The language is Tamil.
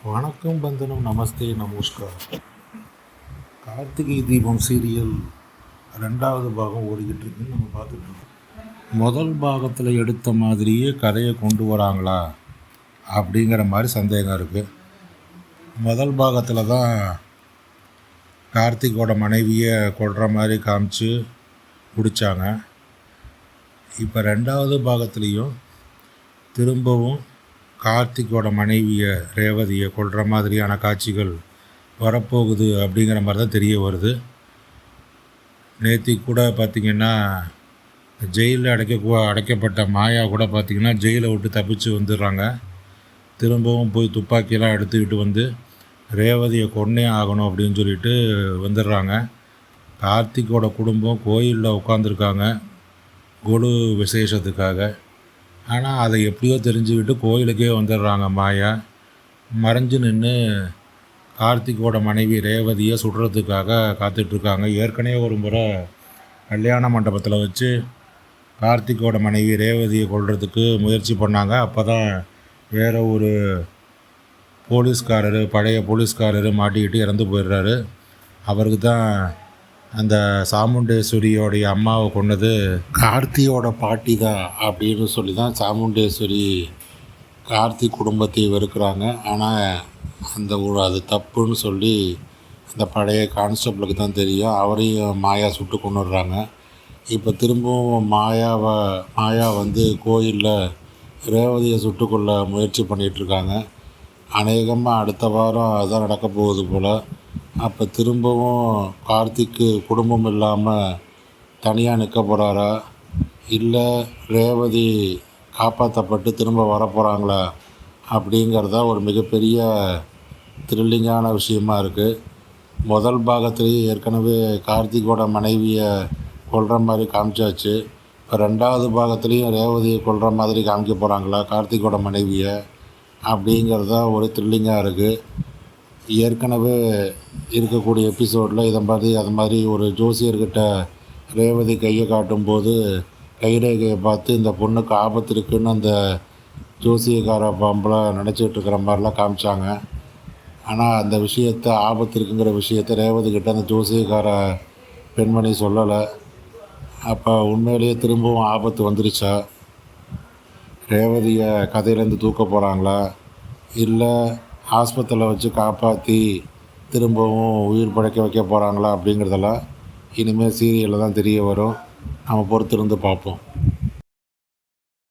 வணக்கம் பந்தனம் நமஸ்தே நமஸ்கார் கார்த்திகை தீபம் சீரியல் ரெண்டாவது பாகம் ஓடிக்கிட்டு இருக்குன்னு நம்ம பார்த்துட்டு முதல் பாகத்தில் எடுத்த மாதிரியே கதையை கொண்டு வராங்களா அப்படிங்கிற மாதிரி சந்தேகம் இருக்குது முதல் பாகத்தில் தான் கார்த்திகோட மனைவியை கொள்கிற மாதிரி காமிச்சு முடித்தாங்க இப்போ ரெண்டாவது பாகத்துலேயும் திரும்பவும் கார்த்திக்கோட மனைவியை ரேவதியை கொள்கிற மாதிரியான காட்சிகள் வரப்போகுது அப்படிங்கிற மாதிரி தான் தெரிய வருது. நேற்று கூட பார்த்திங்கன்னா ஜெயிலில் அடைக்க அடைக்கப்பட்ட மாயா கூட பார்த்திங்கன்னா ஜெயிலை விட்டு தப்பிச்சு வந்துடுறாங்க. திரும்பவும் போய் துப்பாக்கியெல்லாம் எடுத்துக்கிட்டு வந்து ரேவதியை கொன்னே ஆகணும் அப்படின்னு சொல்லிட்டு வந்துடுறாங்க. கார்த்திக்கோட குடும்பம் கோயிலில் உட்காந்துருக்காங்க குழு விசேஷத்துக்காக. ஆனால் அதை எப்படியோ தெரிஞ்சுக்கிட்டு கோயிலுக்கே வந்துடுறாங்க மாயா. மறைஞ்சு நின்று கார்த்திக்கோட மனைவி ரேவதியை சுடுறதுக்காக காத்துட்ருக்காங்க. ஏற்கனவே ஒரு முறை கல்யாண மண்டபத்தில் வச்சு கார்த்திக்கோட மனைவி ரேவதியை கொள்றதுக்கு முயற்சி பண்ணாங்க. அப்போ தான் வேறு ஒரு போலீஸ்காரர் பழைய போலீஸ்காரர் மாட்டிக்கிட்டு இறந்து போயிடுறாரு. அவருக்கு தான் அந்த சாமுண்டேஸ்வரியோடைய அம்மாவை கொண்டது கார்த்தியோட பாட்டி தான் அப்படின்னு சொல்லி தான் சாமுண்டேஸ்வரி கார்த்தி குடும்பத்தை வெறுக்கிறாங்க. ஆனால் அந்த ஒரு அது தப்புன்னு சொல்லி அந்த பழைய கான்ஸ்டபிளுக்கு தான் தெரியும். அவரையும் மாயா சுட்டு கொண்டுடுறாங்க இப்போ திரும்பவும் மாயாவை மாயா வந்து கோயிலில் ரேவதியை சுட்டுக்கொள்ள முயற்சி பண்ணிகிட்ருக்காங்க அநேகமாக அடுத்த வாரம் அதுதான் நடக்க போகுது போல். அப்போ திரும்பவும் கார்த்திக்கு குடும்பம் இல்லாமல் தனியாக நிற்க போகிறாரா இல்லை ரேவதி காப்பாற்றப்பட்டு திரும்ப வரப்போகிறாங்களா அப்படிங்கிறதா ஒரு மிகப்பெரிய த்ரில்லிங்கான விஷயமா இருக்குது முதல் பாகத்துலேயே ஏற்கனவே கார்த்திகோட மனைவியை கொள்கிற மாதிரி காமிச்சாச்சு. இப்போ ரெண்டாவது பாகத்துலேயும் ரேவதியை கொள்கிற மாதிரி காமிக்க போகிறாங்களா கார்த்திகோட மனைவியை? அப்படிங்கிறத ஒரு த்ரில்லிங்காக இருக்குது ஏற்கனவே இருக்கக்கூடிய எபிசோடில் இதை மாதிரி அது மாதிரி ஒரு ஜோசியர்கிட்ட ரேவதி கையை காட்டும்போது கைரேகையை பார்த்து இந்த பொண்ணுக்கு ஆபத்து இருக்குதுன்னு அந்த ஜோசியக்கார பாம்பில் நினச்சிட்டு இருக்கிற மாதிரிலாம் காமிச்சாங்க. ஆனால் அந்த விஷயத்தை ஆபத்து இருக்குங்கிற விஷயத்த ரேவதி கிட்ட அந்த ஜோசியக்கார பெண்மணி சொல்லலை. அப்போ உண்மையிலேயே திரும்பவும் ஆபத்து வந்துருச்சா? ரேவதியை கதையிலேருந்து தூக்க போகிறாங்களா இல்லை ஆஸ்பத்திரியில் வச்சு காப்பாற்றி திரும்பவும் உயிர் படைக்க வைக்க போகிறாங்களா அப்படிங்கிறதெல்லாம் இனிமேல் சீரியலில் தான் தெரிய வரும். நம்ம பொறுத்திருந்து பார்ப்போம்.